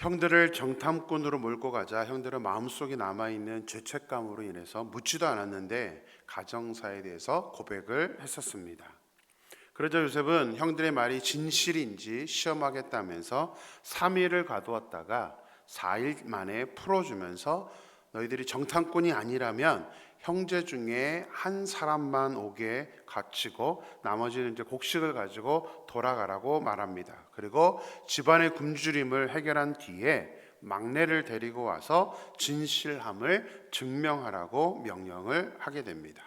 형들을 정탐꾼으로 몰고 가자 형들은 마음속에 남아있는 죄책감으로 인해서 묻지도 않았는데 가정사에 대해서 고백을 했었습니다. 그러자 요셉은 형들의 말이 진실인지 시험하겠다면서 3일을 가두었다가 4일 만에 풀어주면서 너희들이 정탐꾼이 아니라면 형제 중에 한 사람만 오게 갇히고 나머지는 이제 곡식을 가지고 돌아가라고 말합니다. 그리고 집안의 굶주림을 해결한 뒤에 막내를 데리고 와서 진실함을 증명하라고 명령을 하게 됩니다.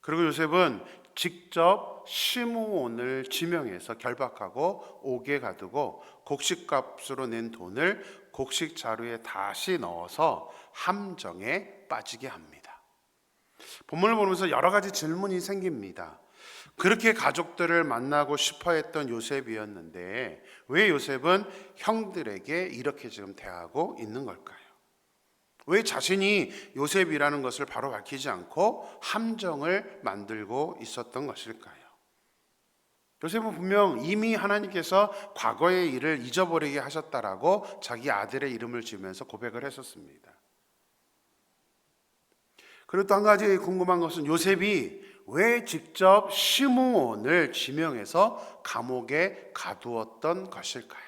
그리고 요셉은 직접 시므온을 지명해서 결박하고 옥에 가두고 곡식값으로 낸 돈을 곡식 자루에 다시 넣어서 함정에 빠지게 합니다. 본문을 보면서 여러 가지 질문이 생깁니다. 그렇게 가족들을 만나고 싶어 했던 요셉이었는데 왜 요셉은 형들에게 이렇게 지금 대하고 있는 걸까요? 왜 자신이 요셉이라는 것을 바로 밝히지 않고 함정을 만들고 있었던 것일까요? 요셉은 분명 이미 하나님께서 과거의 일을 잊어버리게 하셨다라고 자기 아들의 이름을 지으면서 고백을 했었습니다. 그리고 또 한 가지 궁금한 것은 요셉이 왜 직접 시므온을 지명해서 감옥에 가두었던 것일까요?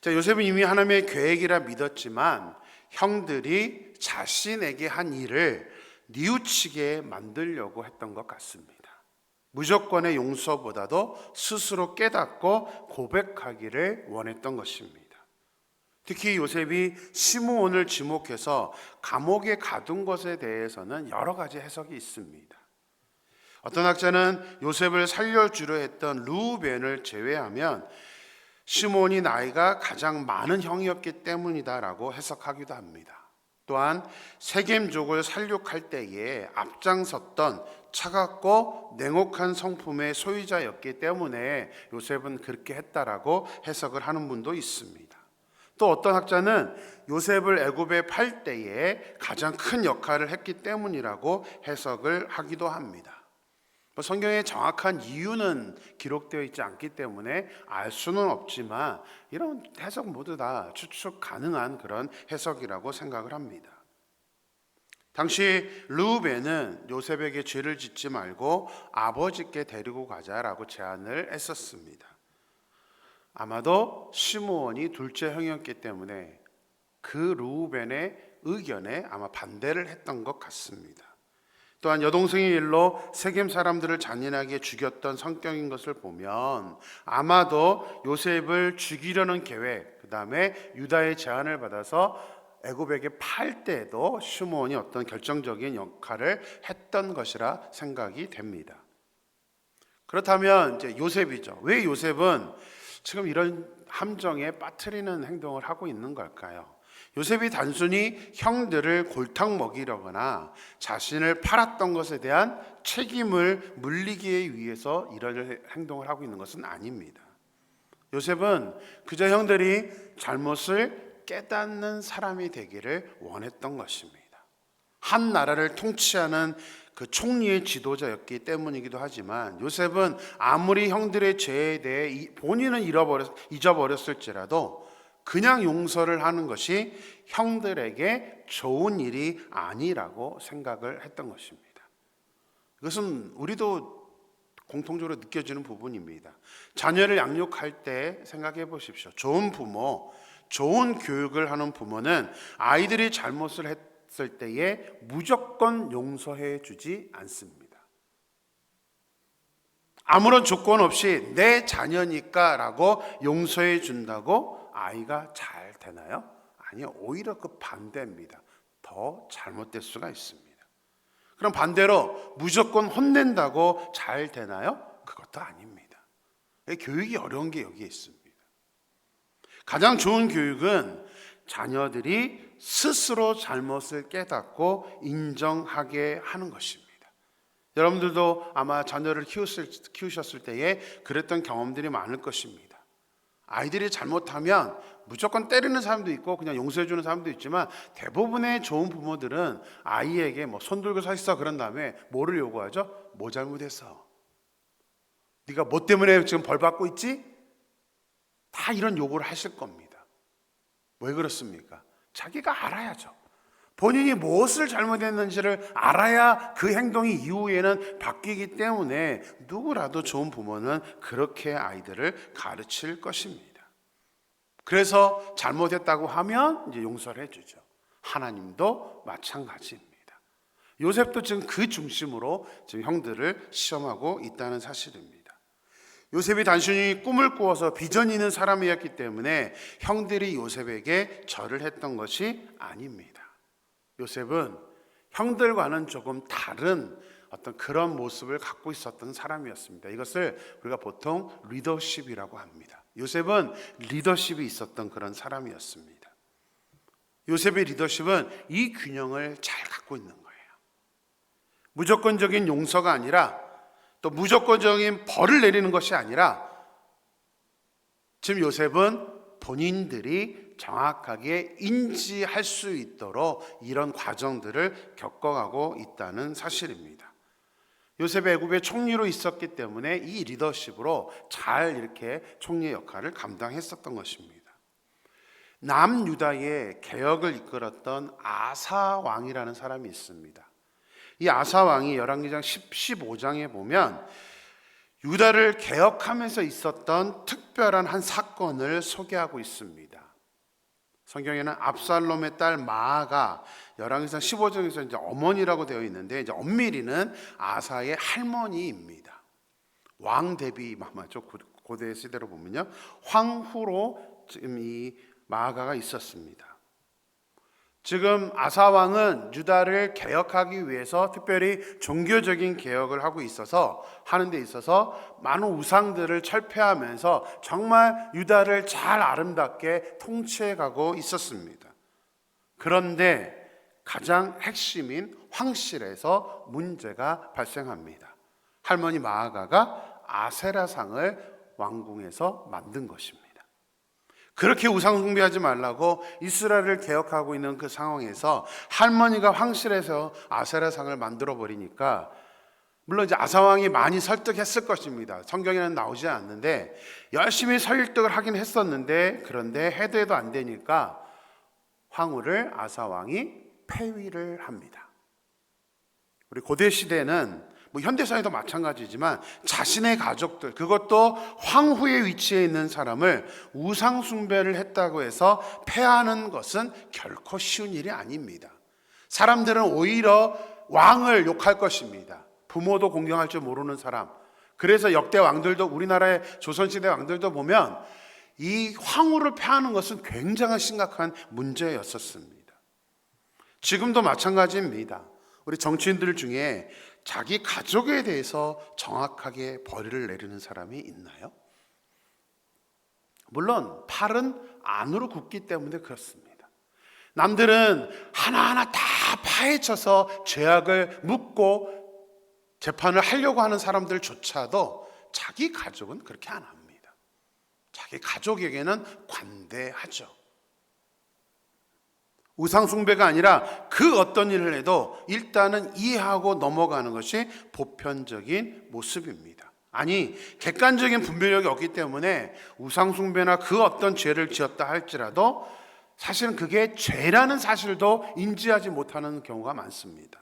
자, 요셉은 이미 하나님의 계획이라 믿었지만 형들이 자신에게 한 일을 뉘우치게 만들려고 했던 것 같습니다. 무조건의 용서보다도 스스로 깨닫고 고백하기를 원했던 것입니다. 특히 요셉이 시므온을 지목해서 감옥에 가둔 것에 대해서는 여러 가지 해석이 있습니다. 어떤 학자는 요셉을 살려주려 했던 루벤을 제외하면 시몬이 나이가 가장 많은 형이었기 때문이다라고 해석하기도 합니다. 또한 세겜족을 살육할 때에 앞장섰던 차갑고 냉혹한 성품의 소유자였기 때문에 요셉은 그렇게 했다라고 해석을 하는 분도 있습니다. 또 어떤 학자는 요셉을 애굽에 팔 때에 가장 큰 역할을 했기 때문이라고 해석을 하기도 합니다. 뭐 성경에 정확한 이유는 기록되어 있지 않기 때문에 알 수는 없지만 이런 해석 모두 다 추측 가능한 그런 해석이라고 생각을 합니다. 당시 루벤은 요셉에게 죄를 짓지 말고 아버지께 데리고 가자라고 제안을 했었습니다. 아마도 시므온이 둘째 형이었기 때문에 그 루벤의 의견에 아마 반대를 했던 것 같습니다. 또한 여동생의 일로 세겜 사람들을 잔인하게 죽였던 성격인 것을 보면 아마도 요셉을 죽이려는 계획, 그 다음에 유다의 제안을 받아서 애굽에게 팔 때도 시므온이 어떤 결정적인 역할을 했던 것이라 생각이 됩니다. 그렇다면 이제 요셉이죠. 왜 요셉은 지금 이런 함정에 빠뜨리는 행동을 하고 있는 걸까요? 요셉이 단순히 형들을 골탕 먹이려거나 자신을 팔았던 것에 대한 책임을 물리기 위해서 이런 행동을 하고 있는 것은 아닙니다. 요셉은 그저 형들이 잘못을 깨닫는 사람이 되기를 원했던 것입니다. 한 나라를 통치하는 그 총리의 지도자였기 때문이기도 하지만 요셉은 아무리 형들의 죄에 대해 본인은 잃어버렸, 잊어버렸을지라도 그냥 용서를 하는 것이 형들에게 좋은 일이 아니라고 생각을 했던 것입니다. 이것은 우리도 공통적으로 느껴지는 부분입니다. 자녀를 양육할 때 생각해 보십시오. 좋은 부모, 좋은 교육을 하는 부모는 아이들이 잘못을 했 을 때에 무조건 용서해 주지 않습니다. 아무런 조건 없이 내 자녀니까 라고 용서해 준다고 아이가 잘 되나요? 아니요, 오히려 그 반대입니다. 더 잘못될 수가 있습니다. 그럼 반대로 무조건 혼낸다고 잘 되나요? 그것도 아닙니다. 교육이 어려운 게 여기에 있습니다. 가장 좋은 교육은 자녀들이 스스로 잘못을 깨닫고 인정하게 하는 것입니다. 여러분들도 아마 자녀를 키우셨을, 키우셨을 때에 그랬던 경험들이 많을 것입니다. 아이들이 잘못하면 무조건 때리는 사람도 있고 그냥 용서해 주는 사람도 있지만 대부분의 좋은 부모들은 아이에게 뭐 손 들고 서 있어 그런 다음에 뭐를 요구하죠? 뭐 잘못했어? 네가 뭐 때문에 지금 벌 받고 있지? 다다 이런 요구를 하실 겁니다. 왜 그렇습니까? 자기가 알아야죠. 본인이 무엇을 잘못했는지를 알아야 그 행동이 이후에는 바뀌기 때문에 누구라도 좋은 부모는 그렇게 아이들을 가르칠 것입니다. 그래서 잘못했다고 하면 이제 용서를 해주죠. 하나님도 마찬가지입니다. 요셉도 지금 그 중심으로 지금 형들을 시험하고 있다는 사실입니다. 요셉이 단순히 꿈을 꾸어서 비전 있는 사람이었기 때문에 형들이 요셉에게 절을 했던 것이 아닙니다. 요셉은 형들과는 조금 다른 어떤 그런 모습을 갖고 있었던 사람이었습니다. 이것을 우리가 보통 리더십이라고 합니다. 요셉은 리더십이 있었던 그런 사람이었습니다. 요셉의 리더십은 이 균형을 잘 갖고 있는 거예요. 무조건적인 용서가 아니라 또 무조건적인 벌을 내리는 것이 아니라 지금 요셉은 본인들이 정확하게 인지할 수 있도록 이런 과정들을 겪어가고 있다는 사실입니다. 요셉의 애굽의 총리로 있었기 때문에 이 리더십으로 잘 이렇게 총리의 역할을 감당했었던 것입니다. 남유다의 개혁을 이끌었던 아사 왕이라는 사람이 있습니다. 이 아사 왕이 열왕기장 15장에 보면 유다를 개혁하면서 있었던 특별한 한 사건을 소개하고 있습니다. 성경에는 압살롬의 딸 마아가 열왕기상 15장에서 이제 어머니라고 되어 있는데 이제 엄밀히는 아사의 할머니입니다. 왕 대비 마마죠 고대 시대로 보면요 황후로 지금 이 마아가가 있었습니다. 지금 아사 왕은 유다를 개혁하기 위해서 특별히 종교적인 개혁을 하고 있어서 하는 데 있어서 많은 우상들을 철폐하면서 정말 유다를 잘 아름답게 통치해 가고 있었습니다. 그런데 가장 핵심인 황실에서 문제가 발생합니다. 할머니 마아가가 아세라상을 왕궁에서 만든 것입니다. 그렇게 우상 숭배하지 말라고 이스라엘을 개혁하고 있는 그 상황에서 할머니가 황실에서 아세라 상을 만들어 버리니까 물론 이제 아사왕이 많이 설득했을 것입니다. 성경에는 나오지 않는데 열심히 설득을 하긴 했었는데 그런데 해도 해도 안 되니까 황후를 아사왕이 폐위를 합니다. 우리 고대 시대는 뭐 현대사회도 마찬가지지만 자신의 가족들 그것도 황후의 위치에 있는 사람을 우상 숭배를 했다고 해서 패하는 것은 결코 쉬운 일이 아닙니다. 사람들은 오히려 왕을 욕할 것입니다. 부모도 공경할 줄 모르는 사람. 그래서 역대 왕들도 우리나라의 조선시대 왕들도 보면 이 황후를 패하는 것은 굉장히 심각한 문제였었습니다. 지금도 마찬가지입니다. 우리 정치인들 중에 자기 가족에 대해서 정확하게 벌을 내리는 사람이 있나요? 물론 팔은 안으로 굽기 때문에 그렇습니다. 남들은 하나하나 다 파헤쳐서 죄악을 묻고 재판을 하려고 하는 사람들조차도 자기 가족은 그렇게 안 합니다. 자기 가족에게는 관대하죠. 우상숭배가 아니라 그 어떤 일을 해도 일단은 이해하고 넘어가는 것이 보편적인 모습입니다. 아니, 객관적인 분별력이 없기 때문에 우상숭배나 그 어떤 죄를 지었다 할지라도 사실은 그게 죄라는 사실도 인지하지 못하는 경우가 많습니다.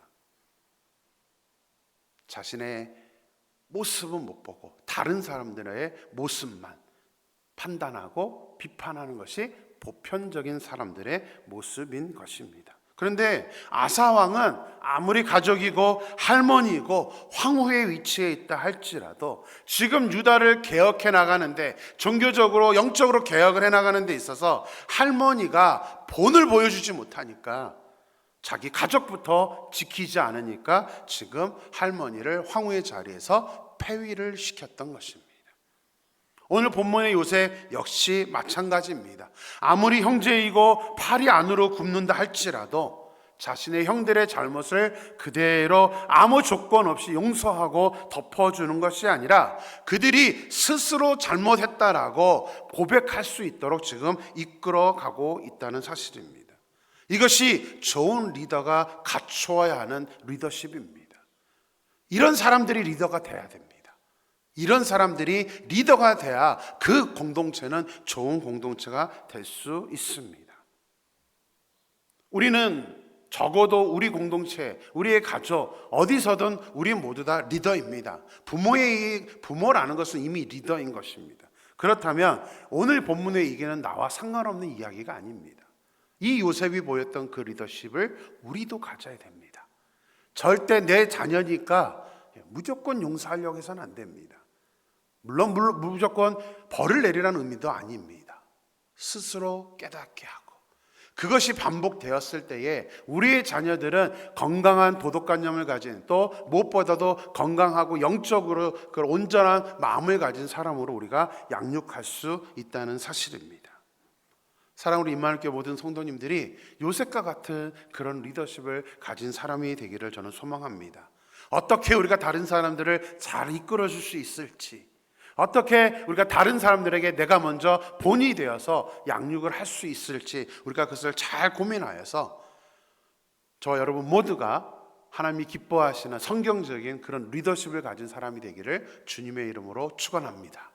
자신의 모습은 못 보고 다른 사람들의 모습만 판단하고 비판하는 것이 보편적인 사람들의 모습인 것입니다. 그런데 아사왕은 아무리 가족이고 할머니이고 황후의 위치에 있다 할지라도 지금 유다를 개혁해 나가는데 종교적으로 영적으로 개혁을 해 나가는 데 있어서 할머니가 본을 보여주지 못하니까 자기 가족부터 지키지 않으니까 지금 할머니를 황후의 자리에서 폐위를 시켰던 것입니다. 오늘 본문의 요셉 역시 마찬가지입니다. 아무리 형제이고 팔이 안으로 굽는다 할지라도 자신의 형들의 잘못을 그대로 아무 조건 없이 용서하고 덮어주는 것이 아니라 그들이 스스로 잘못했다라고 고백할 수 있도록 지금 이끌어가고 있다는 사실입니다. 이것이 좋은 리더가 갖추어야 하는 리더십입니다. 이런 사람들이 리더가 돼야 됩니다. 이런 사람들이 리더가 돼야 그 공동체는 좋은 공동체가 될 수 있습니다. 우리는 적어도 우리 공동체, 우리의 가족, 어디서든 우리 모두 다 리더입니다. 부모의, 부모라는 것은 이미 리더인 것입니다. 그렇다면 오늘 본문의 이게는 나와 상관없는 이야기가 아닙니다. 이 요셉이 보였던 그 리더십을 우리도 가져야 됩니다. 절대 내 자녀니까 무조건 용서하려고 해서는 안 됩니다. 물론, 무조건 벌을 내리라는 의미도 아닙니다. 스스로 깨닫게 하고 그것이 반복되었을 때에 우리의 자녀들은 건강한 도덕관념을 가진 또 무엇보다도 건강하고 영적으로 그 온전한 마음을 가진 사람으로 우리가 양육할 수 있다는 사실입니다. 사랑으로 임마누엘 모든 성도님들이 요셉과 같은 그런 리더십을 가진 사람이 되기를 저는 소망합니다. 어떻게 우리가 다른 사람들을 잘 이끌어 줄 수 있을지 어떻게 우리가 다른 사람들에게 내가 먼저 본이 되어서 양육을 할 수 있을지 우리가 그것을 잘 고민하여서 저와 여러분 모두가 하나님이 기뻐하시는 성경적인 그런 리더십을 가진 사람이 되기를 주님의 이름으로 축원합니다.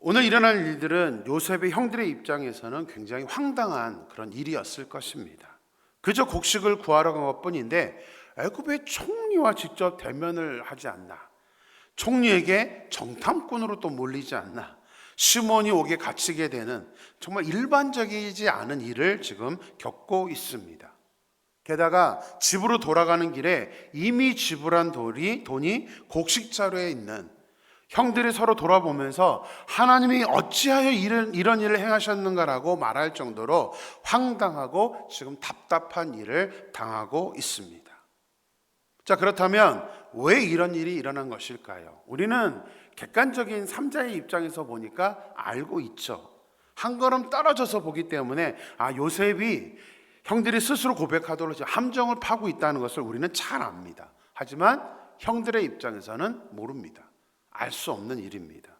오늘 일어날 일들은 요셉의 형들의 입장에서는 굉장히 황당한 그런 일이었을 것입니다. 그저 곡식을 구하러 간 것뿐인데 애굽의 총리와 직접 대면을 하지 않나. 총리에게 정탐꾼으로 또 몰리지 않나. 시몬이 옥에 갇히게 되는 정말 일반적이지 않은 일을 지금 겪고 있습니다. 게다가 집으로 돌아가는 길에 이미 지불한 돈이, 돈이 곡식자루에 있는 형들이 서로 돌아보면서 하나님이 어찌하여 이런, 이런 일을 행하셨는가라고 말할 정도로 황당하고 지금 답답한 일을 당하고 있습니다. 자, 그렇다면 왜 이런 일이 일어난 것일까요? 우리는 객관적인 삼자의 입장에서 보니까 알고 있죠. 한 걸음 떨어져서 보기 때문에 아, 요셉이 형들이 스스로 고백하도록 함정을 파고 있다는 것을 우리는 잘 압니다. 하지만 형들의 입장에서는 모릅니다. 알 수 없는 일입니다.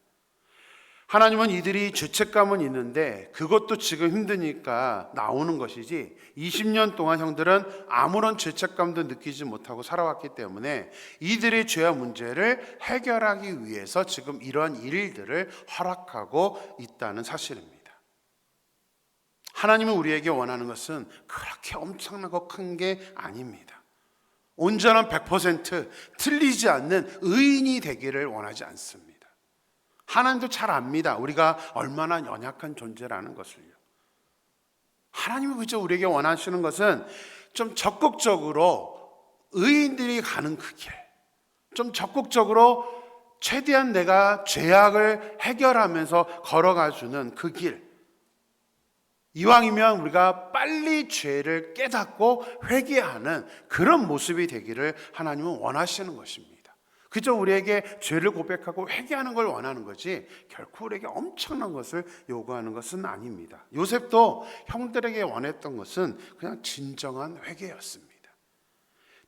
하나님은 이들이 죄책감은 있는데 그것도 지금 힘드니까 나오는 것이지 20년 동안 형들은 아무런 죄책감도 느끼지 못하고 살아왔기 때문에 이들의 죄와 문제를 해결하기 위해서 지금 이러한 일들을 허락하고 있다는 사실입니다. 하나님은 우리에게 원하는 것은 그렇게 엄청나고 큰 게 아닙니다. 온전한 100% 틀리지 않는 의인이 되기를 원하지 않습니다. 하나님도 잘 압니다. 우리가 얼마나 연약한 존재라는 것을요. 하나님이 그저 우리에게 원하시는 것은 좀 적극적으로 의인들이 가는 그 길, 좀 적극적으로 최대한 내가 죄악을 해결하면서 걸어가 주는 그 길. 이왕이면 우리가 빨리 죄를 깨닫고 회개하는 그런 모습이 되기를 하나님은 원하시는 것입니다. 그저 우리에게 죄를 고백하고 회개하는 걸 원하는 거지 결코 우리에게 엄청난 것을 요구하는 것은 아닙니다. 요셉도 형들에게 원했던 것은 그냥 진정한 회개였습니다.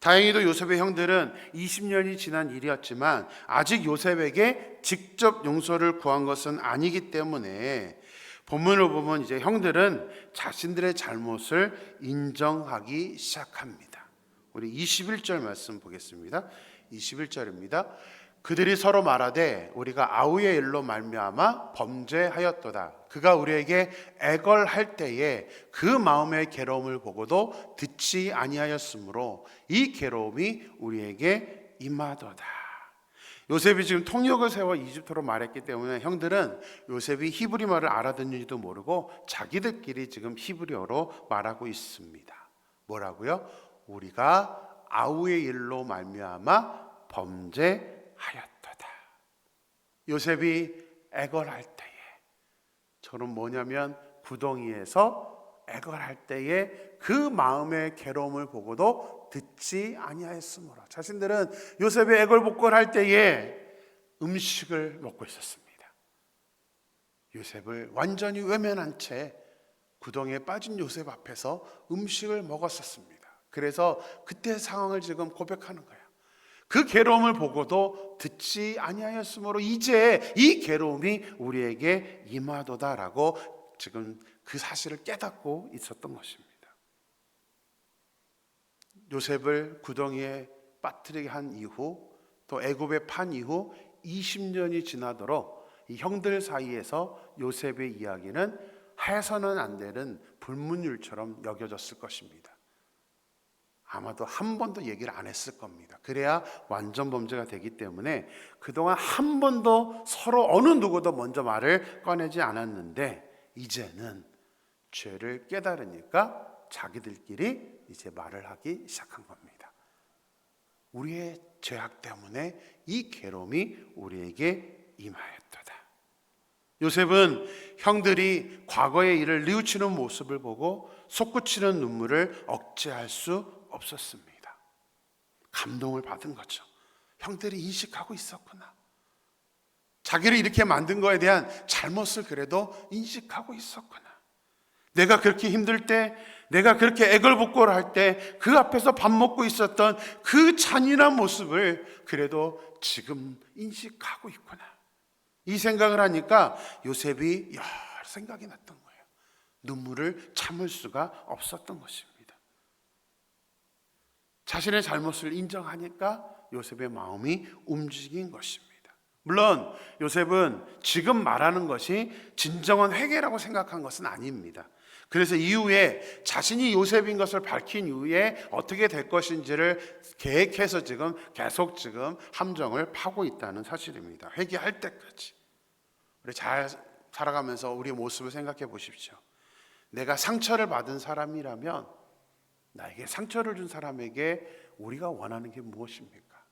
다행히도 요셉의 형들은 20년이 지난 일이었지만 아직 요셉에게 직접 용서를 구한 것은 아니기 때문에 본문을 보면 이제 형들은 자신들의 잘못을 인정하기 시작합니다. 우리 21절 말씀 보겠습니다. 21절입니다. 그들이 서로 말하되 우리가 아우의 일로 말미암아 범죄하였도다. 그가 우리에게 애걸할 때에 그 마음의 괴로움을 보고도 듣지 아니하였으므로 이 괴로움이 우리에게 임하도다. 요셉이 지금 통역을 세워 이집트로 말했기 때문에 형들은 요셉이 히브리 말을 알아듣는지도 모르고 자기들끼리 지금 히브리어로 말하고 있습니다. 뭐라고요? 우리가 아우의 일로 말미암아 범죄하였도다. 요셉이 애걸할 때에 저는 뭐냐면 구덩이에서 애걸할 때에 그 마음의 괴로움을 보고도 듣지 아니하였으므로 자신들은 요셉이 애걸복걸할 때에 음식을 먹고 있었습니다. 요셉을 완전히 외면한 채 구덩이에 빠진 요셉 앞에서 음식을 먹었었습니다. 그래서 그때 상황을 지금 고백하는 거예요. 그 괴로움을 보고도 듣지 아니하였으므로 이제 이 괴로움이 우리에게 임하도다라고 지금 그 사실을 깨닫고 있었던 것입니다. 요셉을 구덩이에 빠뜨리게 한 이후 또 애굽의 판 이후 20년이 지나도록 이 형들 사이에서 요셉의 이야기는 해서는 안 되는 불문율처럼 여겨졌을 것입니다. 아마도 한 번도 얘기를 안 했을 겁니다. 그래야 완전 범죄가 되기 때문에 그동안 한 번도 서로 어느 누구도 먼저 말을 꺼내지 않았는데 이제는 죄를 깨달으니까 자기들끼리 이제 말을 하기 시작한 겁니다. 우리의 죄악 때문에 이 괴로움이 우리에게 임하였도다. 요셉은 형들이 과거의 일을 뉘우치는 모습을 보고 솟구치는 눈물을 억제할 수 없었습니다. 감동을 받은 거죠. 형들이 인식하고 있었구나. 자기를 이렇게 만든 거에 대한 잘못을 그래도 인식하고 있었구나. 내가 그렇게 힘들 때, 내가 그렇게 애걸복걸을 할 때, 그 앞에서 밥 먹고 있었던 그 잔인한 모습을 그래도 지금 인식하고 있구나. 이 생각을 하니까 요셉이 여러 생각이 났던 거예요. 눈물을 참을 수가 없었던 것입니다. 자신의 잘못을 인정하니까 요셉의 마음이 움직인 것입니다. 물론 요셉은 지금 말하는 것이 진정한 회개라고 생각한 것은 아닙니다. 그래서 이후에 자신이 요셉인 것을 밝힌 이후에 어떻게 될 것인지를 계획해서 지금 계속 지금 함정을 파고 있다는 사실입니다. 회개할 때까지. 우리 잘 살아가면서 우리의 모습을 생각해 보십시오. 내가 상처를 받은 사람이라면 나에게 상처를 준 사람에게 우리가 원하는 게 무엇입니까?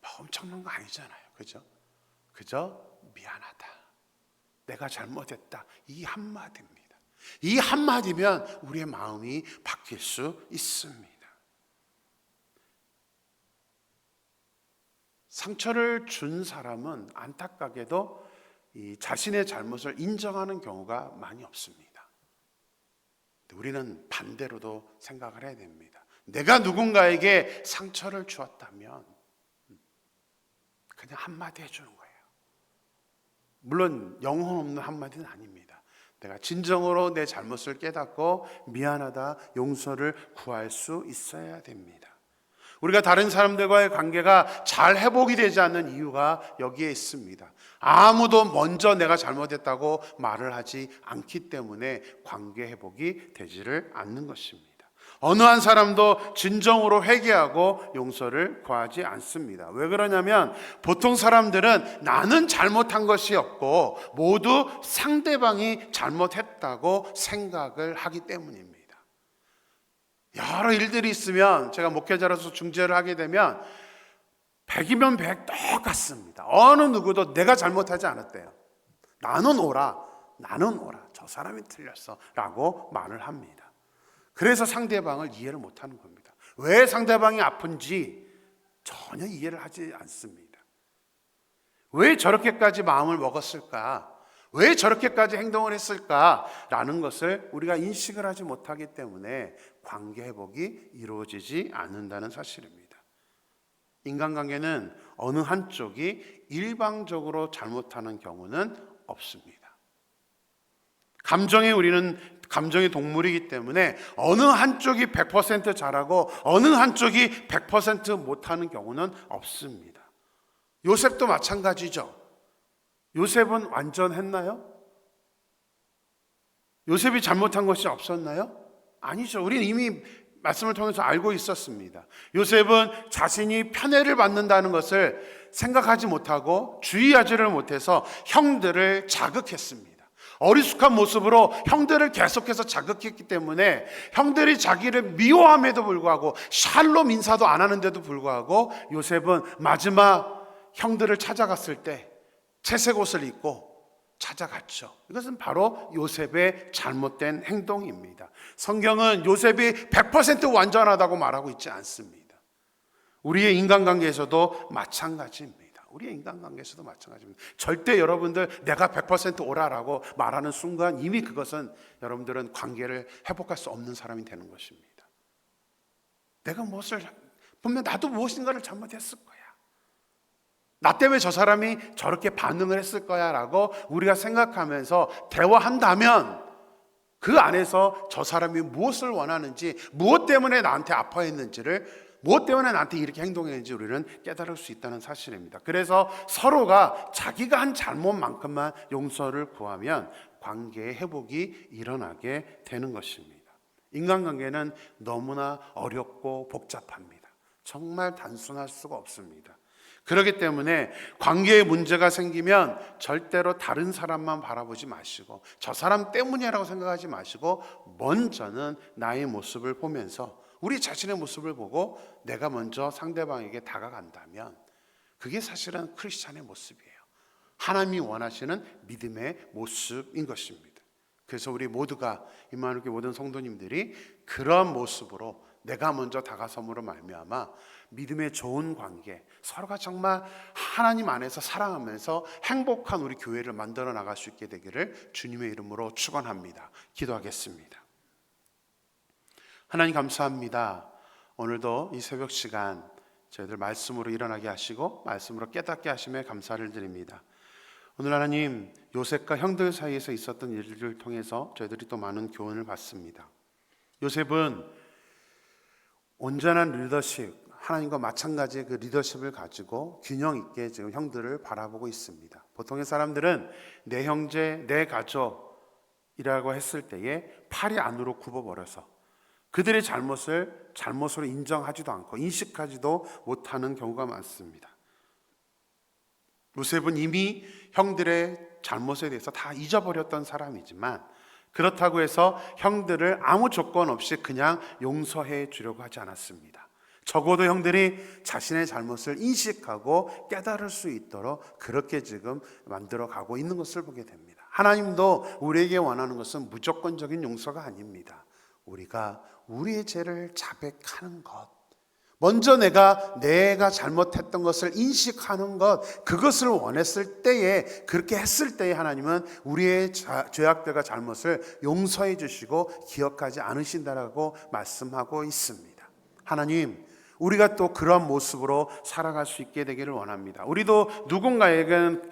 뭐 엄청난 거 아니잖아요. 그죠? 그저 미안하다. 내가 잘못했다. 이 한마디입니다. 이 한마디면 우리의 마음이 바뀔 수 있습니다. 상처를 준 사람은 안타깝게도 이 자신의 잘못을 인정하는 경우가 많이 없습니다. 우리는 반대로도 생각을 해야 됩니다. 내가 누군가에게 상처를 주었다면 그냥 한마디 해주는 거예요. 물론 영혼 없는 한마디는 아닙니다. 내가 진정으로 내 잘못을 깨닫고 미안하다 용서를 구할 수 있어야 됩니다. 우리가 다른 사람들과의 관계가 잘 회복이 되지 않는 이유가 여기에 있습니다. 아무도 먼저 내가 잘못했다고 말을 하지 않기 때문에 관계 회복이 되지를 않는 것입니다. 어느 한 사람도 진정으로 회개하고 용서를 구하지 않습니다. 왜 그러냐면 보통 사람들은 나는 잘못한 것이 없고 모두 상대방이 잘못했다고 생각을 하기 때문입니다. 여러 일들이 있으면 제가 목회자로서 중재를 하게 되면 100이면 100 똑같습니다. 어느 누구도 내가 잘못하지 않았대요. 나는 오라, 나는 오라. 저 사람이 틀렸어. 라고 말을 합니다. 그래서 상대방을 이해를 못 하는 겁니다. 왜 상대방이 아픈지 전혀 이해를 하지 않습니다. 왜 저렇게까지 마음을 먹었을까? 왜 저렇게까지 행동을 했을까라는 것을 우리가 인식을 하지 못하기 때문에 관계 회복이 이루어지지 않는다는 사실입니다. 인간관계는 어느 한쪽이 일방적으로 잘못하는 경우는 없습니다. 감정에 우리는 감정의 동물이기 때문에 어느 한쪽이 100% 잘하고 어느 한쪽이 100% 못하는 경우는 없습니다. 요셉도 마찬가지죠. 요셉은 완전했나요? 요셉이 잘못한 것이 없었나요? 아니죠. 우리는 이미 말씀을 통해서 알고 있었습니다. 요셉은 자신이 편애를 받는다는 것을 생각하지 못하고 주의하지를 못해서 형들을 자극했습니다. 어리숙한 모습으로 형들을 계속해서 자극했기 때문에 형들이 자기를 미워함에도 불구하고 샬롬 인사도 안 하는데도 불구하고 요셉은 마지막 형들을 찾아갔을 때 채색 옷을 입고 찾아갔죠. 이것은 바로 요셉의 잘못된 행동입니다. 성경은 요셉이 100% 완전하다고 말하고 있지 않습니다. 우리의 인간관계에서도 마찬가지입니다. 우리의 인간관계에서도 마찬가지입니다. 절대 여러분들 내가 100% 오라라고 말하는 순간 이미 그것은 여러분들은 관계를 회복할 수 없는 사람이 되는 것입니다. 내가 무엇을 분명 나도 무엇인가를 잘못했을 거야. 나 때문에 저 사람이 저렇게 반응을 했을 거야 라고 우리가 생각하면서 대화한다면 그 안에서 저 사람이 무엇을 원하는지 무엇 때문에 나한테 아파했는지를 무엇 때문에 나한테 이렇게 행동했는지 우리는 깨달을 수 있다는 사실입니다. 그래서 서로가 자기가 한 잘못만큼만 용서를 구하면 관계의 회복이 일어나게 되는 것입니다. 인간관계는 너무나 어렵고 복잡합니다. 정말 단순할 수가 없습니다. 그렇기 때문에 관계에 문제가 생기면 절대로 다른 사람만 바라보지 마시고 저 사람 때문이라고 생각하지 마시고 먼저는 나의 모습을 보면서 우리 자신의 모습을 보고 내가 먼저 상대방에게 다가간다면 그게 사실은 크리스찬의 모습이에요. 하나님이 원하시는 믿음의 모습인 것입니다. 그래서 우리 모두가 이만하게 모든 성도님들이 그런 모습으로 내가 먼저 다가섬으로 말미암아 믿음의 좋은 관계, 서로가 정말 하나님 안에서 사랑하면서 행복한 우리 교회를 만들어 나갈 수 있게 되기를 주님의 이름으로 축원합니다. 기도하겠습니다. 하나님 감사합니다. 오늘도 이 새벽 시간 저희들 말씀으로 일어나게 하시고 말씀으로 깨닫게 하심에 감사를 드립니다. 오늘 하나님 요셉과 형들 사이에서 있었던 일들을 통해서 저희들이 또 많은 교훈을 받습니다. 요셉은 온전한 리더십, 하나님과 마찬가지의 그 리더십을 가지고 균형 있게 지금 형들을 바라보고 있습니다. 보통의 사람들은 내 형제, 내 가족이라고 했을 때에 팔이 안으로 굽어버려서 그들의 잘못을 잘못으로 인정하지도 않고 인식하지도 못하는 경우가 많습니다. 요셉은 이미 형들의 잘못에 대해서 다 잊어버렸던 사람이지만 그렇다고 해서 형들을 아무 조건 없이 그냥 용서해 주려고 하지 않았습니다. 적어도 형들이 자신의 잘못을 인식하고 깨달을 수 있도록 그렇게 지금 만들어 가고 있는 것을 보게 됩니다. 하나님도 우리에게 원하는 것은 무조건적인 용서가 아닙니다. 우리가 우리의 죄를 자백하는 것. 먼저 내가 내가 잘못했던 것을 인식하는 것 그것을 원했을 때에 그렇게 했을 때에 하나님은 우리의 자, 죄악들과 잘못을 용서해 주시고 기억하지 않으신다라고 말씀하고 있습니다. 하나님 우리가 또 그런 모습으로 살아갈 수 있게 되기를 원합니다. 우리도 누군가에게는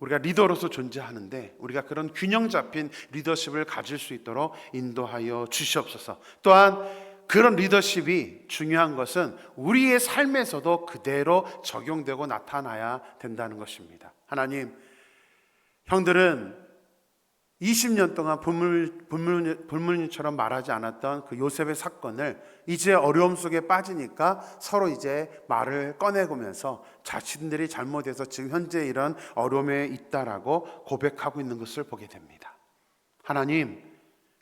우리가 리더로서 존재하는데 우리가 그런 균형 잡힌 리더십을 가질 수 있도록 인도하여 주시옵소서. 또한 그런 리더십이 중요한 것은 우리의 삶에서도 그대로 적용되고 나타나야 된다는 것입니다. 하나님, 형들은 20년 동안 불물, 불물처럼 말하지 않았던 그 요셉의 사건을 이제 어려움 속에 빠지니까 서로 이제 말을 꺼내고면서 자신들이 잘못해서 지금 현재 이런 어려움에 있다라고 고백하고 있는 것을 보게 됩니다. 하나님,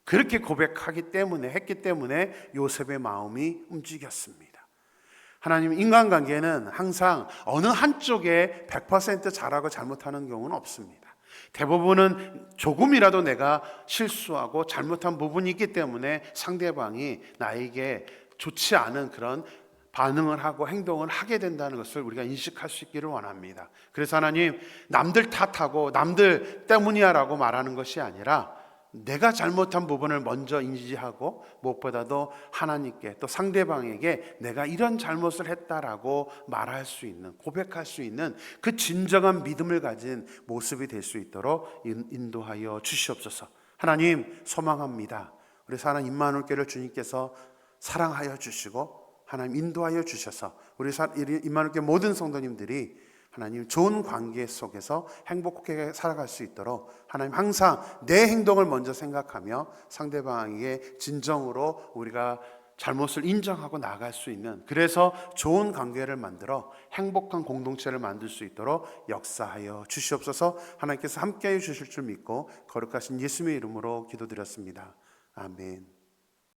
그렇게 고백하기 때문에 했기 때문에 요셉의 마음이 움직였습니다. 하나님 인간관계는 항상 어느 한쪽에 100% 잘하고 잘못하는 경우는 없습니다. 대부분은 조금이라도 내가 실수하고 잘못한 부분이 있기 때문에 상대방이 나에게 좋지 않은 그런 반응을 하고 행동을 하게 된다는 것을 우리가 인식할 수 있기를 원합니다. 그래서 하나님 남들 탓하고 남들 때문이야라고 말하는 것이 아니라 내가 잘못한 부분을 먼저 인지하고 무엇보다도 하나님께 또 상대방에게 내가 이런 잘못을 했다라고 말할 수 있는 고백할 수 있는 그 진정한 믿음을 가진 모습이 될 수 있도록 인도하여 주시옵소서. 하나님 소망합니다. 우리 사랑 임마누엘 교를 주님께서 사랑하여 주시고 하나님 인도하여 주셔서 우리 임마누엘교 모든 성도님들이 하나님 좋은 관계 속에서 행복하게 살아갈 수 있도록 하나님 항상 내 행동을 먼저 생각하며 상대방에게 진정으로 우리가 잘못을 인정하고 나갈 수 있는 그래서 좋은 관계를 만들어 행복한 공동체를 만들 수 있도록 역사하여 주시옵소서 하나님께서 함께해 주실 줄 믿고 거룩하신 예수님의 이름으로 기도드렸습니다. 아멘.